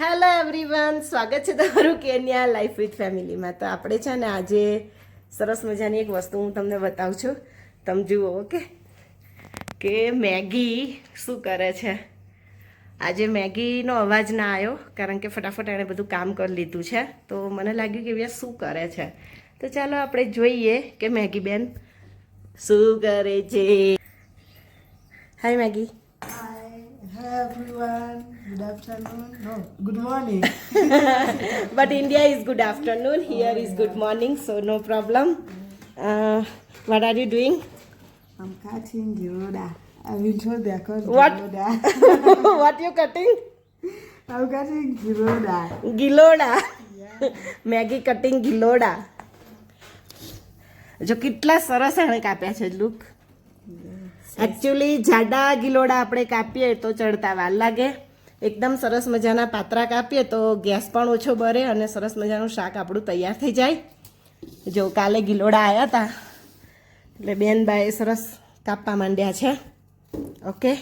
Hello everyone, સ્વાગત છે તમારું કેન્યા લાઈફ વિથ ફેમિલીમાં તો આપણે છે ને આજે સરસ મજાની એક વસ્તુ હું તમને બતાવું છું. તમે જુઓ, ઓકે? કે મેગી શું કરે છે? આજે મેગીનો અવાજ ના આવ્યો, કારણ કે ફટાફટ એણે બધું કામ કરી લીધું છે. તો મને લાગ્યું કે વ્યા શું કરે છે? તો ચાલો આપણે જોઈએ કે મેગી બેન શું કરે છે. Hi Maggie hi everyone. Good afternoon. No, good morning. but India is good afternoon. Here oh, is good morning, so no problem. Uh, what are you doing? I'm cutting the Giroda. I've been told they are called What? What you cutting? I'm cutting giloda. Giloda. Yeah. Maggie cutting giloda. જો કેટલા સરસ એણે કાપ્યા છે look actually જાડા ગિલોડા આપણે કાપીએ તો ચડતા વાર લાગે એકદમ સરસ મજાના પાત્રા કાપીએ તો ગેસ પણ ઓછો બરે અને સરસ મજાનું શાક આપણું તૈયાર થઈ જાય. જો કાલે ગિલોડા આવ્યા હતા. એટલે બેનબાએ સરસ કાપવા માંડ્યા છે. ઓકે.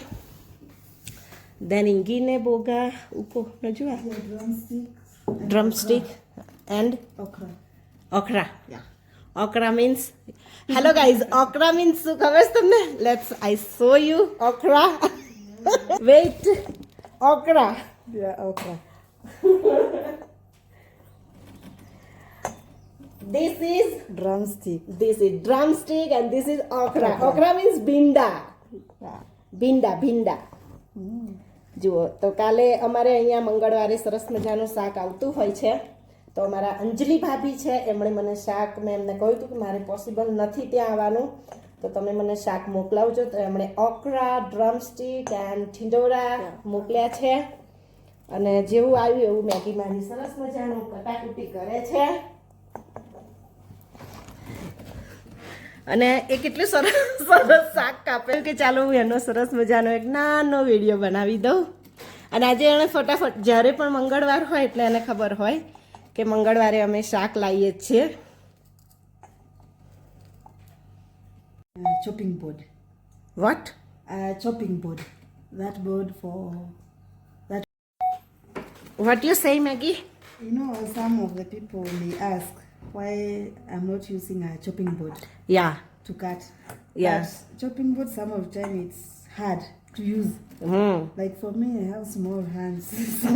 દેન ઇંગીને બોગા ઉકો. નજુઆ drumstick and okra. okra. Means hello guys hello means શું ખબર છે તમને? Let's I show you okra. Wait. Okra. Yeah, okra. This is Drumstick. this is drumstick and this is okra. Okra means binda. Binda, ભીંડા ભીંડા જુઓ તો કાલે અમારે અહીંયા મંગળવારે સરસ મજાનું શાક આવતું હોય છે તો અમારા અંજલિ ભાભી છે એમણે મને શાક મેં એમને કહ્યું હતું કે મારે પોસિબલ નથી ત્યાં આવવાનું તો તમે મને શાક મોકલાવજો. તો એમણે ઓકરા ડ્રમસ્ટિક એન્ડ ઠીંડોરા મોકલ્યા છે. અને જેવું આવ્યું એવું મેગી મારી સરસ મજાનું કટાકુટી કરે છે. અને એ કેટલું સરસ સરસ શાક કાપે કે ચાલો હું એનો સરસ મજાનો એક નાનો વીડિયો બનાવી દઉં. અને આજે એણે ફટાફટ જ્યારે પણ મંગળવાર હોય એટલે એને ખબર હોય કે મંગળવારે અમે શાક લાવીએ જ છીએ. Uh, chopping board. What? A chopping board. That board for that. What do you say, Maggie? You know, some of the people may ask why I'm not using a chopping board. Yeah. To cut. Yes. But chopping board, some of the time it's hard to use. Mm. Like for me, I have small hands. so,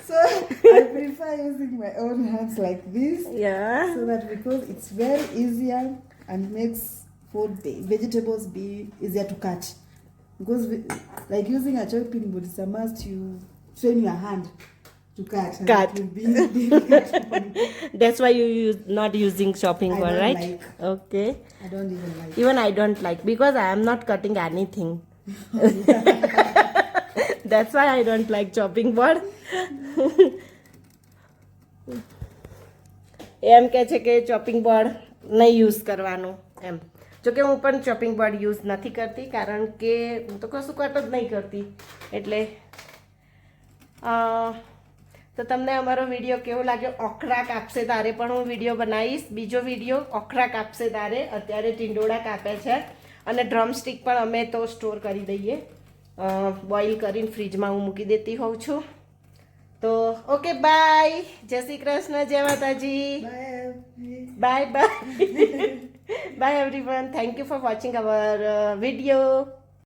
so I prefer using my own hands like this. Yeah. So that because it's very easier and makes food be, vegetables be easier to cut. Because we, like using a chopping board, it's a must you train your hand to cut. and Cut. it will be difficult for me. That's why you use not using chopping I board, don't right? like. Okay. I don't even like. Even I don't like because I am not cutting anything. That's why I don't like chopping board. એમ કે છે કે chopping board નહીં use કરવાનું એમ. જોકે હું પણ chopping board use નથી કરતી, કારણ કે હું તો કશું કટ જ નહીં કરતી. એટલે તો તમને અમારો વીડિયો કેવો લાગ્યો? ઓખરા કાપશે તારે પણ હું વીડિયો બનાવીશ. બીજો વીડિયો ઓખરા કાપશે તારે. અત્યારે ટીંડોળા કાપે છે. અને ડ્રમસ્ટિક પણ અમે તો સ્ટોર કરી દઈએ. બોઇલ કરીને ફ્રીજમાં હું મૂકી દેતી હોઉં છું. તો ઓકે બાય જય શ્રી કૃષ્ણ, જય માતાજી. Bye bye bye everyone thank you for watching our video